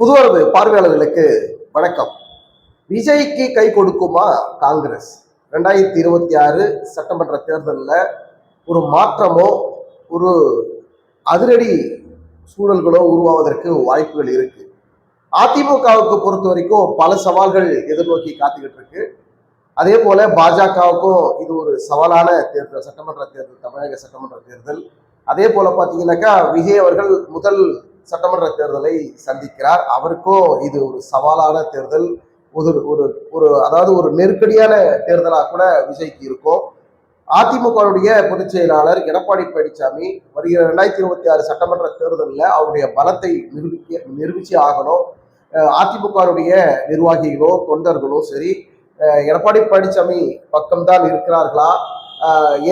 புதுவரவு பார்வையாளர்களுக்கு வணக்கம். விஜய்க்கு கை கொடுக்குமா காங்கிரஸ்? ரெண்டாயிரத்தி இருபத்தி ஆறு சட்டமன்ற தேர்தலில் ஒரு மாற்றமோ ஒரு அதிரடி சூழல்களோ உருவாவதற்கு வாய்ப்புகள் இருக்கு. அதிமுகவுக்கு பொறுத்த வரைக்கும் பல சவால்கள் எதிர்நோக்கி காத்துக்கிட்டு இருக்கு. அதே போல பாஜகவுக்கும் இது ஒரு சவாலான தேர்தல் சட்டமன்ற தேர்தல் தமிழக சட்டமன்ற தேர்தல். அதே போல பார்த்தீங்கன்னாக்கா விஜய் அவர்கள் முதல் சட்டமன்ற தேர்தலை சந்திக்கிறார். அவருக்கும் இது ஒரு சவாலான தேர்தல். ஒரு ஒரு ஒரு அதாவது ஒரு நெருக்கடியான தேர்தலாக கூட விஜய்க்கு இருக்கும். அதிமுகவுடைய பொதுச் செயலாளர் எடப்பாடி பழனிசாமி வருகிற ரெண்டாயிரத்தி இருபத்தி ஆறு சட்டமன்ற தேர்தலில் அவருடைய பலத்தை நிரூபிக்க நிரூபிச்சு ஆகணும். அதிமுகவுடைய நிர்வாகிகளோ தொண்டர்களோ சரி எடப்பாடி பழனிசாமி பக்கம்தான் இருக்கிறார்களா?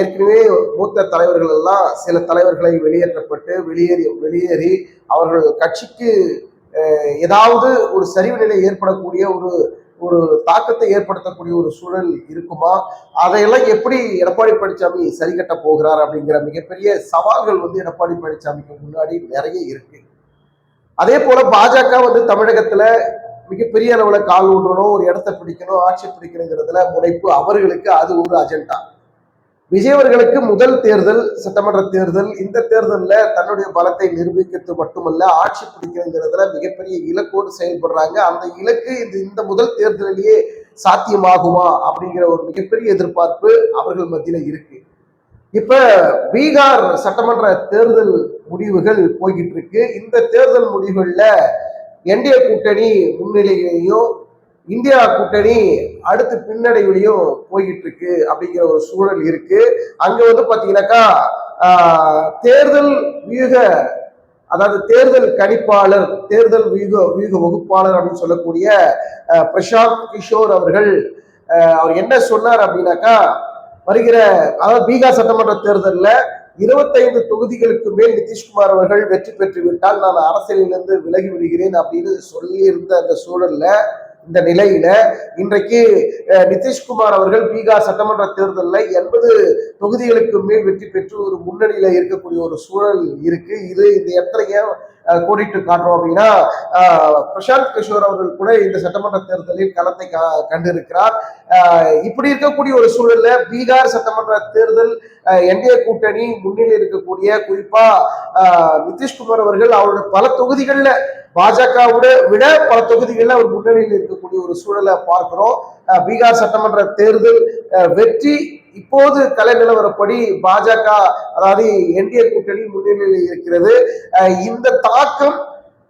ஏற்கனவே மூத்த தலைவர்கள் எல்லாம் சில தலைவர்களை வெளியேற்றப்பட்டு வெளியேறி வெளியேறி அவர்கள் கட்சிக்கு ஏதாவது ஒரு சரிவு நிலை ஏற்படக்கூடிய ஒரு ஒரு தாக்கத்தை ஏற்படுத்தக்கூடிய ஒரு சூழல் இருக்குமா? அதையெல்லாம் எப்படி எடப்பாடி பழனிசாமி சரி கட்ட போகிறார் அப்படிங்கிற மிகப்பெரிய சவால்கள் வந்து எடப்பாடி பழனிசாமிக்கு முன்னாடி நிறைய இருக்கு. அதே போல பாஜக வந்து தமிழகத்துல மிகப்பெரிய அளவுல கால் ஊன்றணும் ஒரு இடத்த பிடிக்கணும் ஆட்சி பிடிக்கணுங்கிறதுல முனைப்பு அவர்களுக்கு அது ஒரு அஜெண்டா. விஜய் அவர்களுக்கு முதல் தேர்தல் சட்டமன்ற தேர்தல் இந்த தேர்தலில் தன்னுடைய பலத்தை நிரூபிக்கிறது மட்டுமல்ல ஆட்சி பிடிக்கிறதுல மிகப்பெரிய இலக்கோடு செயல்படுறாங்க. அந்த இலக்கு இது இந்த முதல் தேர்தலிலேயே சாத்தியமாகுமா அப்படிங்கிற ஒரு மிகப்பெரிய எதிர்பார்ப்பு அவர்கள் மத்தியில் இருக்கு. இப்ப பீகார் சட்டமன்ற தேர்தல் முடிவுகள் போய்கிட்டு இருக்கு. இந்த தேர்தல் முடிவுகளில் என்டிஏ கூட்டணி முன்னிலையிலையும் இந்தியா கூட்டணி அடுத்து பின்னடைவுலையும் போய்கிட்டு இருக்கு அப்படிங்கிற ஒரு சூழல் இருக்கு. அங்க வந்து பாத்தீங்கன்னாக்கா தேர்தல் வியூக அதாவது தேர்தல் கணிப்பாளர் தேர்தல் வியூக வியூக வகுப்பாளர் அப்படின்னு சொல்லக்கூடிய பிரசாந்த் கிஷோர் அவர்கள் அவர் என்ன சொன்னார் அப்படின்னாக்கா வருகிற அதாவது பீகார் சட்டமன்ற தேர்தலில் இருபத்தைந்து தொகுதிகளுக்கு மேல் நிதிஷ்குமார் அவர்கள் வெற்றி பெற்று விட்டால் நான் அரசியலிலிருந்து விலகி விடுகிறேன் அப்படின்னு சொல்லி இருந்த அந்த சூழல்ல இந்த நிலையில இன்றைக்கு நிதிஷ்குமார் அவர்கள் பீகார் சட்டமன்ற தேர்தலில் எண்பது தொகுதிகளுக்கு மேல் வெற்றி பெற்று ஒரு முன்னணியில இருக்கக்கூடிய ஒரு சூழல் இருக்கு. இது இந்த இடத்துல ஏன் கோடிட்டு காட்டுறோம் அப்படின்னா பிரசாந்த் கிஷோர் அவர்கள் கூட இந்த சட்டமன்ற தேர்தலில் களத்தை கா- கண்டிருக்கிறார். இப்படி இருக்கக்கூடிய ஒரு சூழல்ல பீகார் சட்டமன்ற தேர்தல் என்டிஏ கூட்டணி முன்னிலை இருக்கக்கூடிய குறிப்பா நிதிஷ்குமார் அவர்கள் அவருடைய பல தொகுதிகளில் பாஜகவோட விட பல தொகுதிகளில் அவர் முன்னணியில் இருக்கக்கூடிய ஒரு சூழலை பார்க்கிறோம். பீகார் சட்டமன்ற தேர்தல் வெற்றி இப்போது கலை நிலவரப்படி பாஜக அதாவது என்டிஏ கூட்டணி முன்னிலையில் இருக்கிறது. இந்த தாக்கம்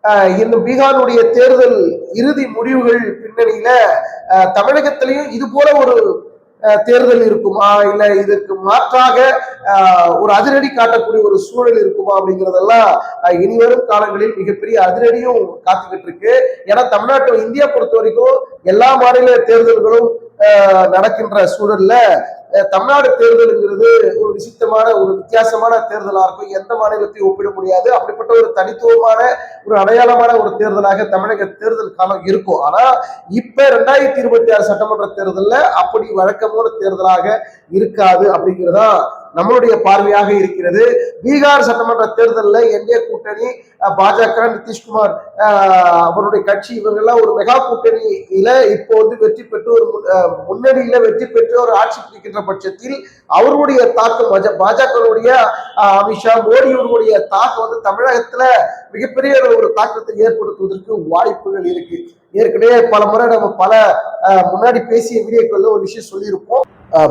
அஹ், இந்த பீகாருடைய தேர்தல் இறுதி முடிவுகள் பின்னணியில தமிழகத்திலையும் இது போல ஒரு தேர்தல் இருக்குமா இல்ல இதற்கு மாற்றாக ஒரு அதிரடி காட்டக்கூடிய ஒரு சூழல் இருக்குமா அப்படிங்கிறதெல்லாம் அஹ், இனிவரும் காலங்களில் மிகப்பெரிய அதிரடியும் காத்துக்கிட்டு இருக்கு. ஏன்னா தமிழ்நாட்டு இந்தியா பொறுத்த வரைக்கும் எல்லா மாநில தேர்தல்களும் நடக்கின்ற சூழல்ல தமிழ்நாடு தேர்தலுங்கிறது ஒரு விசித்தமான ஒரு வித்தியாசமான தேர்தலாக இருக்கும். எந்த மாநிலத்தையும் ஒப்பிட முடியாது. அப்படிப்பட்ட ஒரு தனித்துவமான ஒரு அடையாளமான ஒரு தேர்தலாக தமிழக தேர்தல் காலம் இருக்கும். ஆனா இப்ப ரெண்டாயிரத்தி இருபத்தி ஆறு சட்டமன்ற தேர்தலில் அப்படி வழக்கமான தேர்தலாக இருக்காது அப்படிங்கிறதா நம்மளுடைய பார்வையாக இருக்கிறது. பீகார் சட்டமன்ற தேர்தலில் என்டிஏ கூட்டணி பாஜக நிதிஷ்குமார் அஹ், அவருடைய கட்சி இவங்கெல்லாம் ஒரு மெகா கூட்டணியில இப்போ வந்து வெற்றி பெற்று ஒரு முன்- அஹ், முன்னணியில வெற்றி பெற்று ஒரு ஆட்சி பிடிக்கின்ற பட்சத்தில் அவருடைய தாக்கம் பாஜகவுடைய அமித்ஷா மோடி அவர்களுடைய தாக்கம் வந்து தமிழகத்துல மிகப்பெரிய ஒரு தாக்கத்தை ஏற்படுத்துவதற்கு வாய்ப்புகள் இருக்கு. ஏற்கனவே பல முறை நம்ம பல முன்னாடி பேசிய வீடியோக்களில் ஒரு விஷயம் சொல்லியிருப்போம்.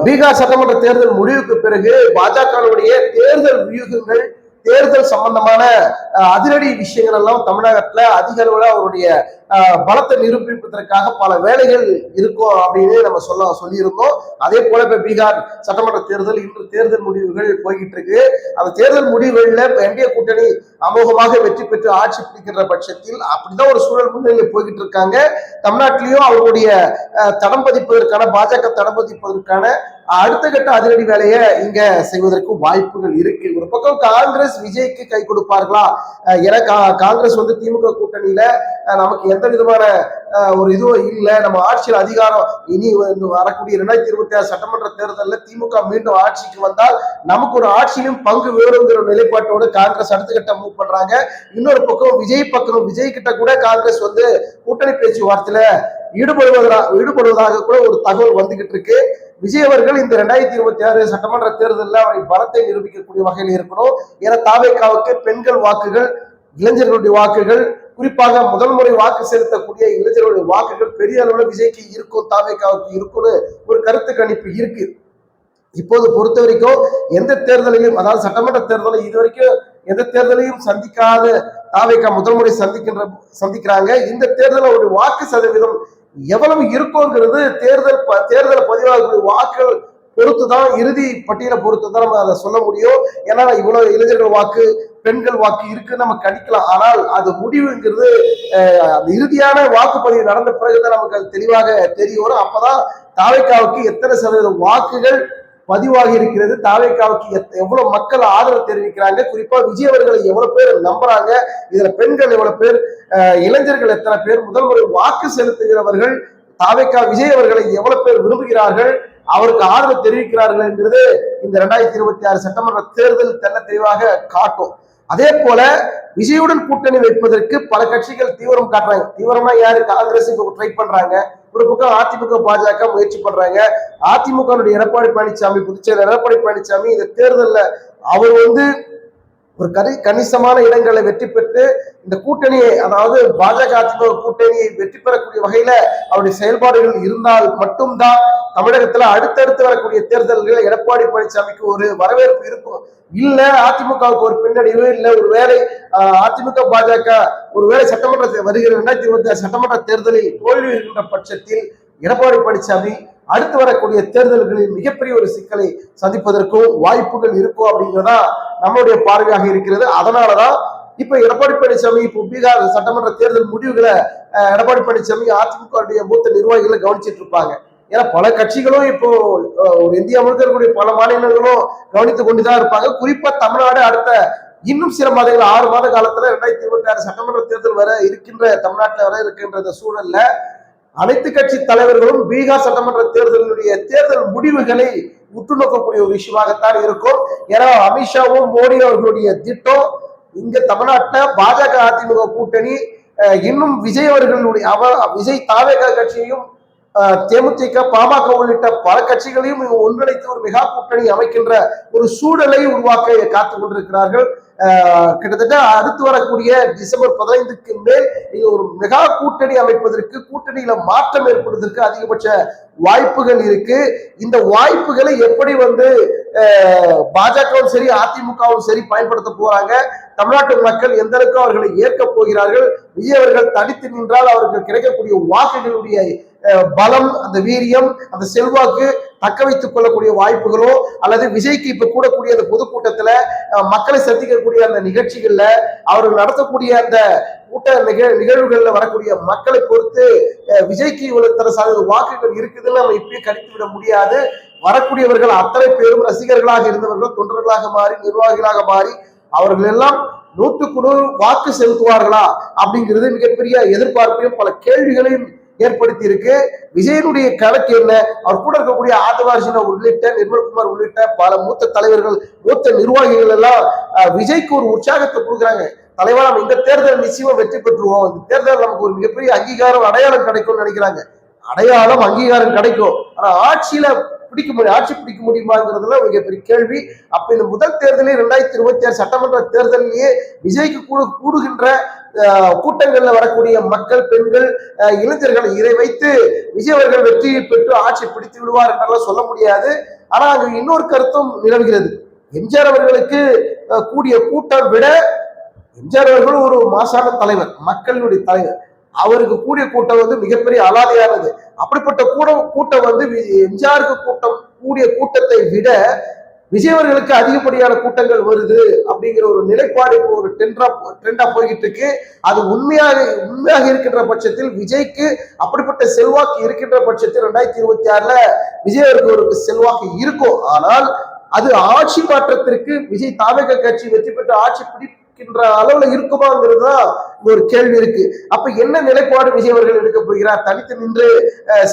பீகார் சட்டமன்ற தேர்தல் முடிவுக்கு பிறகு பாஜகவுடைய தேர்தல் வியூகங்கள் தேர்தல் சம்பந்தமான அதிரடி விஷயங்கள் எல்லாம் தமிழகத்துல அதிக அளவுல அவருடைய பலத்தை நிரூபிப்பதற்காக பல வேலைகள் இருக்கும் அப்படின்னு நம்ம சொல்ல சொல்லியிருந்தோம். அதே போல இப்ப பீகார் சட்டமன்ற தேர்தல் இன்று தேர்தல் முடிவுகள் போய்கிட்டு இருக்கு அந்த தேர்தல் முடிவுகள்ல இப்ப என்டிஏ கூட்டணி அமோகமாக வெற்றி பெற்று ஆட்சி பிடிக்கின்ற பட்சத்தில் அப்படிதான் ஒரு சூழல் முன்னிலையில் போய்கிட்டு இருக்காங்க தமிழ்நாட்டிலையும் அவருடைய தடம் பதிப்பதற்கான பாஜக தடம் பதிப்பதற்கான அடுத்த கட்ட அதிரடி வேலையை இங்க செய்வதற்கு வாய்ப்புகள் இருக்கு. ஒரு பக்கம் காங்கிரஸ் விஜய்க்கு கை கொடுப்பார்களா? ஏன்னா கா- காங்கிரஸ் வந்து திமுக கூட்டணியில நமக்கு எந்த விதமான ஒரு இதுவும் இல்லை. நம்ம ஆட்சியில் அதிகாரம் இனி வரக்கூடிய இரண்டாயிரத்தி இருபத்தி ஆறு சட்டமன்ற தேர்தலில் திமுக மீண்டும் ஆட்சிக்கு வந்தால் நமக்கு ஒரு ஆட்சியிலும் பங்கு வேணுங்கிற ஒரு நிலைப்பாட்டோடு காங்கிரஸ் அடுத்த கட்டம் மூவ் பண்றாங்க. இன்னொரு பக்கம் விஜய் பக்கம் விஜய் கிட்ட கூட காங்கிரஸ் வந்து கூட்டணி பேச்சுவார்த்தையில ஈடுபடுவதாக ஈடுபடுவதாக கூட ஒரு தகவல் வந்துகிட்டு இருக்கு. விஜய் அவர்கள் இந்த ரெண்டாயிரத்தி இருபத்தி ஆறு சட்டமன்ற தேர்தலில் அவரை பலத்தை நிரூபிக்கக்கூடிய வகையில் இருக்கணும் ஏன்னா தாவேக்காவுக்கு பெண்கள் வாக்குகள் இளைஞர்களுடைய வாக்குகள் குறிப்பாக முதல் முறை வாக்கு செலுத்தக்கூடிய இளைஞர்களுடைய வாக்குகள் பெரிய அளவுல விஜய்க்கு இருக்கும் தாவேக்காவுக்கு இருக்கும்னு ஒரு கருத்து கணிப்பு இருக்கு. இப்போது பொறுத்த வரைக்கும் எந்த தேர்தலையும் அதாவது சட்டமன்ற தேர்தலை இது வரைக்கும் எந்த தேர்தலையும் சந்திக்காத தாவேக்கா முதல் முறை சந்திக்கின்ற சந்திக்கிறாங்க. இந்த தேர்தலில் ஒரு வாக்கு சதவீதம் எவ்வளவு இருக்குங்கிறது தேர்தல் ப- தேர்தல் பதிவாகக்கூடிய வாக்குகள் பொறுத்து தான் இறுதி பட்டியலை பொறுத்து தான் நம்ம அதை சொல்ல முடியும். ஏன்னா இவ்வளவு இளைஞர்கள் வாக்கு பெண்கள் வாக்கு இருக்குன்னு நம்ம கணிக்கலாம். ஆனால் அது முடிவுங்கிறது அந்த இறுதியான வாக்குப்பதிவு நடந்த பிறகுதான் நமக்கு அது தெளிவாக தெரிய வரும். அப்பதான் தாவைக்காவுக்கு எத்தனை சதவீதம் வாக்குகள் பதிவாகி இருக்கிறது தாவேக்காவுக்கு எத்- எவ்வளவு மக்கள் ஆதரவு தெரிவிக்கிறாங்க. குறிப்பா விஜய் அவர்களை எவ்வளவு பேர் நம்புறாங்க. இதுல பெண்கள் எவ்வளவு பேர் இளைஞர்கள் எத்தனை பேர் முதல் முறை வாக்கு செலுத்துகிறவர்கள் தாவேக்கா விஜய் அவர்களை எவ்வளவு பேர் விரும்புகிறார்கள் அவருக்கு ஆதரவு தெரிவிக்கிறார்கள் என்கிறது இந்த ரெண்டாயிரத்தி இருபத்தி ஆறு சட்டமன்ற தேர்தல் தெல்ல தெளிவாக காட்டும். அதே போல விஜயுடன் கூட்டணி வைப்பதற்கு பல கட்சிகள் தீவிரம் காட்டுறாங்க. தீவிரமா யாரு? காங்கிரஸ் இப்போ ட்ரை பண்றாங்க. ஒரு பக்கம் அதிமுக பாஜக முயற்சி பண்றாங்க. அதிமுக எடப்பாடி பழனிசாமி புதுச்சேரி எடப்பாடி பழனிசாமி இந்த தேர்தல்ல அவர் வந்து ஒரு கரி கணிசமான இடங்களை வெற்றி பெற்று இந்த கூட்டணியை அதாவது பாஜக அதிமுக கூட்டணியை வெற்றி பெறக்கூடிய வகையில அவருடைய செயல்பாடுகள் இருந்தால் மட்டும்தான் தமிழகத்துல அடுத்தடுத்து வரக்கூடிய தேர்தல்கள் எடப்பாடி பழனிசாமிக்கு ஒரு வரவேற்பு இருக்கும். இல்ல அதிமுகவுக்கு ஒரு பின்னடைவு இல்ல ஒரு வேலை அதிமுக பாஜக ஒரு வேலை சட்டமன்ற வருகிற இரண்டாயிரத்தி இருபத்தி ஆறு சட்டமன்ற தேர்தலில் தோல்வி இருக்கின்ற பட்சத்தில் எடப்பாடி பழனிசாமி அடுத்து வரக்கூடிய தேர்தல்களில் மிகப்பெரிய ஒரு சிக்கலை சந்திப்பதற்கும் வாய்ப்புகள் இருக்கும் அப்படிங்கிறதா நம்மளுடைய பார்வையாக இருக்கிறது. அதனாலதான் இப்ப எடப்பாடி பழனிசாமி இப்போ பீகார் சட்டமன்ற தேர்தல் முடிவுகளை அஹ், எடப்பாடி பழனிசாமி அதிமுக மூத்த நிர்வாகிகளை கவனிச்சிட்டு இருப்பாங்க. ஏன்னா பல கட்சிகளும் இப்போ ஒரு இந்தியா முழுக்க இருக்கக்கூடிய பல மாநிலங்களும் கவனித்துக் கொண்டுதான் இருப்பாங்க. குறிப்பா தமிழ்நாடு அடுத்த இன்னும் சில மாதங்கள் ஆறு மாத காலத்துல ரெண்டாயிரத்தி இருபத்தி ஆறு சட்டமன்ற தேர்தல் வர இருக்கின்ற தமிழ்நாட்டில் வர இருக்கின்ற இந்த சூழல்ல அனைத்து கட்சி தலைவர்களும் பீகார் சட்டமன்ற தேர்தலினுடைய தேர்தல் முடிவுகளை உற்று நோக்கக்கூடிய ஒரு விஷயமாகத்தான் இருக்கும். ஏன்னா அமித்ஷாவும் மோடி அவர்களுடைய திட்டம் இங்க தமிழ்நாட்டில் பாஜக அதிமுக கூட்டணி இன்னும் விஜய் அவர்களுடைய அவ விஜய் தாவேக கட்சியையும் தேமுதிக பாமக உள்ளிட்ட பல கட்சிகளையும் ஒன்றிணைத்து ஒரு மெகா கூட்டணி அமைக்கின்ற ஒரு சூழலை உருவாக்க காத்துக் கொண்டிருக்கிறார்கள். கிட்டத்தட்ட அடுத்து வரக்கூடிய டிசம்பர் பதினைந்துக்கு மேல் இது ஒரு மெகா கூட்டணி அமைப்பதற்கு கூட்டணியில மாற்றம் ஏற்படுவதற்கு அதிகபட்ச வாய்ப்புகள் இருக்கு. இந்த வாய்ப்புகளை எப்படி வந்து பாஜகவும் சரி அதிமுகவும் சரி பயன்படுத்த போறாங்க? தமிழ்நாட்டு மக்கள் எந்த அளவுக்கு அவர்களை ஏற்க போகிறார்கள்? விஜய் அவர்கள் தனித்து நின்றால் அவர்கள் கிடைக்கக்கூடிய வாக்குகளுடைய பலம் அந்த வீரியம் அந்த செல்வாக்கு தக்க வைத்துக் கொள்ளக்கூடிய வாய்ப்புகளோ அல்லது விஜய்க்கு இப்ப கூடக்கூடிய அந்த பொதுக்கூட்டத்துல மக்களை சந்திக்கக்கூடிய அந்த நிகழ்ச்சிகள்ல அவர்கள் நடத்தக்கூடிய அந்த கூட்ட நிகழ் நிகழ்வுகள்ல வரக்கூடிய மக்களை பொறுத்து விஜய்க்கு இவ்வளவு தர வாக்குகள் இருக்குதுன்னு நம்ம இப்பயே கணித்து விட முடியாது. வரக்கூடியவர்கள் அத்தனை பேரும் ரசிகர்களாக இருந்தவர்கள் தொண்டர்களாக மாறி நிர்வாகிகளாக மாறி அவர்கள் எல்லாம் நூற்றுக்கு நூறு வாக்கு செலுத்துவார்களா? அப்படிங்கிறது மிகப்பெரிய எதிர்பார்ப்பையும் பல கேள்விகளையும் ஏற்படுத்தி இருக்கு விஜயனுடைய கணக்கு என்ன? அவர் கூட இருக்கக்கூடிய ஆதவார்ஜினா உள்ளிட்ட நிர்மல்குமார் உள்ளிட்ட பல மூத்த தலைவர்கள் மூத்த நிர்வாகிகள் எல்லாம் விஜய்க்கு ஒரு உற்சாகத்தை கொடுக்குறாங்க. தலைவா நம்ம இந்த தேர்தல் நிச்சயமா வெற்றி பெற்றுவோம் இந்த தேர்தல் நமக்கு ஒரு மிகப்பெரிய அங்கீகாரம் அடையாளம் கிடைக்கும்னு நினைக்கிறாங்க. அடையாளம் அங்கீகாரம் கிடைக்கும். ஆனா ஆட்சியில பிடிக்க முடியும் ஆட்சி பிடிக்க முடியுமாங்கிறதுல மிகப்பெரிய கேள்வி. அப்ப இந்த முதல் தேர்தலே ரெண்டாயிரத்தி இருபத்தி ஆறு சட்டமன்ற தேர்தலிலேயே விஜய்க்கு கூடு கூடுகின்ற கூட்டங்கள்ல வரக்கூடிய மக்கள் பெண்கள் அஹ், இளைஞர்கள் இதை வைத்து விஜய் அவர்கள் வெற்றி பெற்று ஆட்சி பிடித்து விடுவார் என்றெல்லாம் சொல்ல முடியாது. ஆனா அங்கு இன்னொரு கருத்தும் நிலவுகிறது. எம்ஜிஆர் அவர்களுக்கு கூடிய கூட்டம் விட எம்ஜிஆர் அவர்கள் ஒரு மாசான தலைவர் மக்களுடைய தலைவர். அவருக்கு கூடிய கூட்டம் வந்து மிகப்பெரிய அலாதையானது. அப்படிப்பட்ட கூட கூட்டம் வந்து எம்ஜிஆருக்கு கூட்டம் கூடிய கூட்டத்தை விட விஜய் அவர்களுக்கு அதிகப்படியான கூட்டங்கள் வருது அப்படிங்கிற ஒரு நிலைப்பாடு இப்போ ஒரு ட்ரெண்டா ட்ரெண்டா போய்கிட்டு இருக்கு அது உண்மையாக உண்மையாக இருக்கின்ற பட்சத்தில் விஜய்க்கு அப்படிப்பட்ட செல்வாக்கு இருக்கின்ற பட்சத்தில் ரெண்டாயிரத்தி இருபத்தி ஆறுல விஜய் அவர்களுக்கு செல்வாக்கு இருக்கும். ஆனால் அது ஆட்சி மாற்றத்திற்கு விஜய் தாவக கட்சி வெற்றி பெற்று ஆட்சி இருக்கின்ற அளவுல இருக்குமாங்கிறது தான் ஒரு கேள்வி இருக்கு. அப்ப என்ன நிலைப்பாடு விஜய் அவர்கள் எடுக்க போகிறார்? தனித்து நின்று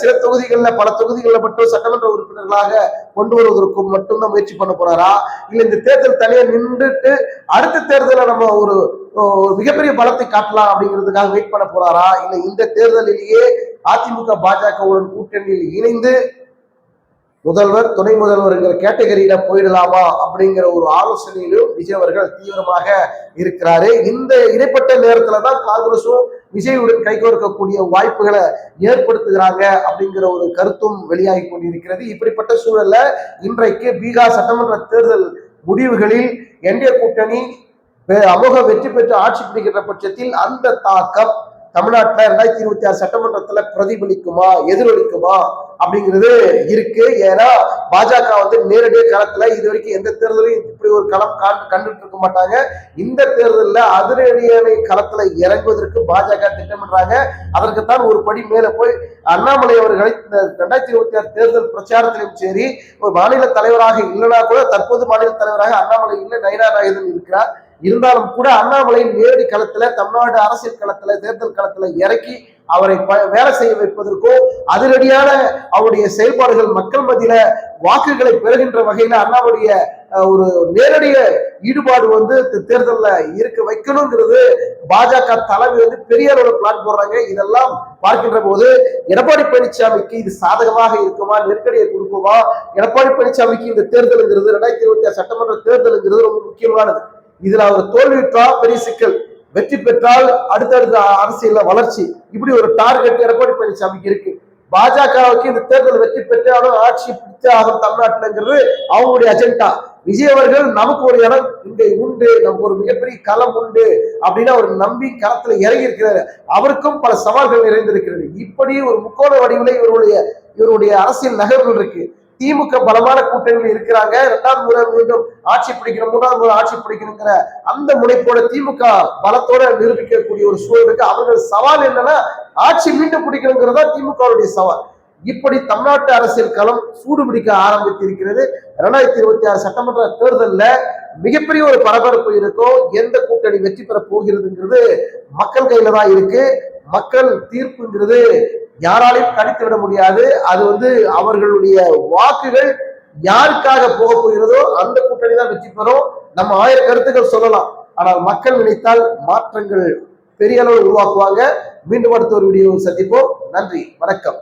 சில தொகுதிகளில் பல தொகுதிகளில் மட்டும் சட்டமன்ற உறுப்பினர்களாக கொண்டு வருவதற்கும் மட்டும்தான் முயற்சி பண்ண போறாரா? இல்ல இந்த தேர்தல் தனியா நின்றுட்டு அடுத்த தேர்தலை நம்ம ஒரு ஒரு மிகப்பெரிய பலத்தை காட்டலாம் அப்படிங்கிறதுக்காக வெயிட் பண்ண போறாரா? இல்ல இந்த தேர்தலிலேயே அதிமுக பாஜகவுடன் கூட்டணியில் இணைந்து முதல்வர் துணை முதல்வருங்கிற கேட்டகரியில போயிடலாமா அப்படிங்கிற ஒரு ஆலோசனையிலும் விஜய் அவர்கள் தீவிரமாக இருக்கிறாரு. இந்த இடைப்பட்ட நேரத்துல தான் காங்கிரஸும் விஜயுடன் கைகோர்க்கக்கூடிய வாய்ப்புகளை ஏற்படுத்துகிறாங்க அப்படிங்கிற ஒரு கருத்தும் வெளியாகி கொண்டிருக்கிறது. இப்படிப்பட்ட சூழல்ல இன்றைக்கு பீகார் சட்டமன்ற தேர்தல் முடிவுகளில் என்டிஏ கூட்டணி அமோக வெற்றி பெற்று ஆட்சி பிடிக்கின்ற பட்சத்தில் அந்த தாக்கம் தமிழ்நாட்டில் ரெண்டாயிரத்தி இருபத்தி ஆறு சட்டமன்றத்துல பிரதிபலிக்குமா எதிரொலிக்குமா அப்படிங்கிறது இருக்கு. ஏன்னா பாஜக வந்து நேரடியாக களத்துல இது வரைக்கும் எந்த தேர்தலையும் இப்படி ஒரு களம் கண்டுட்டு இருக்க மாட்டாங்க. இந்த தேர்தலில் அதிரடியான களத்துல இறங்குவதற்கு பாஜக திட்டமிடுறாங்க. அதற்குத்தான் ஒரு படி மேல போய் அண்ணாமலை அவர்களை இந்த ரெண்டாயிரத்தி இருபத்தி ஆறு தேர்தல் பிரச்சாரத்திலும் சரி ஒரு மாநில தலைவராக இல்லைனா கூட தற்போது மாநில தலைவராக அண்ணாமலை இல்லை நயினா நாயுதன் இருக்கிறார். இருந்தாலும் கூட அண்ணாமலை நேரடி களத்துல தமிழ்நாடு அரசியல் களத்துல தேர்தல் களத்துல இறக்கி அவரை ப- வேலை செய்ய வைப்பதற்கோ அதிரடியான அவருடைய செயல்பாடுகள் மக்கள் மத்தியில வாக்குகளை பெறுகின்ற வகையில அண்ணாவுடைய ஒரு நேரடிய ஈடுபாடு வந்து தேர்தலில் இருக்க வைக்கணுங்கிறது பாஜக தலைமை வந்து பெரிய அளவில் பிளான் போடுறாங்க. இதெல்லாம் பார்க்கின்ற போது எடப்பாடி பழனிசாமிக்கு இது சாதகமாக இருக்குமா நெருக்கடியை கொடுக்குமா? எடப்பாடி பழனிசாமிக்கு இந்த தேர்தலுங்கிறது ரெண்டாயிரத்தி இருபத்தி ஆறு சட்டமன்ற தேர்தலுங்கிறது ரொம்ப முக்கியமானது. இதுல அவர் தோல்வியுற்றா பெரிய சிக்கல். வெற்றி பெற்றால் அடுத்தடுத்த அரசியல வளர்ச்சி. இப்படி ஒரு டார்கெட் எடப்பாடி பழனிசாமிக்கு இருக்கு. பாஜகவுக்கு இந்த தேர்தல் வெற்றி பெற்றாலும் ஆட்சி பிடிச்ச ஆகும் தமிழ்நாட்டுலங்கிறது அவங்களுடைய அஜெண்டா விஜய் அவர்கள் நமக்கு ஒரு இடம் இங்க உண்டு நமக்கு ஒரு மிகப்பெரிய களம் உண்டு அப்படின்னு அவர் நம்பி களத்துல இறங்கி இருக்கிறாரு. அவருக்கும் பல சவால்கள் நிறைந்திருக்கிறது. இப்படி ஒரு முக்கோண வடிவில் இவருடைய இவருடைய அரசியல் நகர்வுகள் இருக்கு. திமுக பலமான கூட்டணியில் இருக்கிறாங்க. இரண்டாவது முறை மீண்டும் ஆட்சி பிடிக்கணும் மூன்றாவது முறை ஆட்சி பிடிக்கணுங்கிற அந்த முனைப்போட திமுக பலத்தோட நிரூபிக்கக்கூடிய ஒரு சூழல் இருக்கு. அவர்கள் சவால் என்னன்னா ஆட்சி மீண்டும் பிடிக்கணுங்கிறதா திமுகவுடைய சவால். இப்படி தமிழ்நாட்டு அரசியல் களம் சூடு பிடிக்க ஆரம்பித்து இருக்கிறது. இரண்டாயிரத்தி இருபத்தி ஆறு சட்டமன்ற தேர்தல்ல மிகப்பெரிய ஒரு பரபரப்பு இருக்கும். எந்த கூட்டணி வெற்றி பெற போகிறதுங்கிறது மக்கள் கையில தான் இருக்கு. மக்கள் தீர்ப்புங்கிறது யாராலையும் கணித்து விட முடியாது. அது வந்து அவர்களுடைய வாக்குகள் யாருக்காக போக போகிறதோ அந்த கூட்டணி தான் வெற்றி பெறும். நம்ம ஆயிரம் கருத்துக்கள் சொல்லலாம். ஆனால் மக்கள் நினைத்தால் மாற்றங்கள் பெரிய அளவில் உருவாக்குவாங்க. மீண்டும் அடுத்த ஒரு வீடியோவில் சந்திப்போம். நன்றி. வணக்கம்.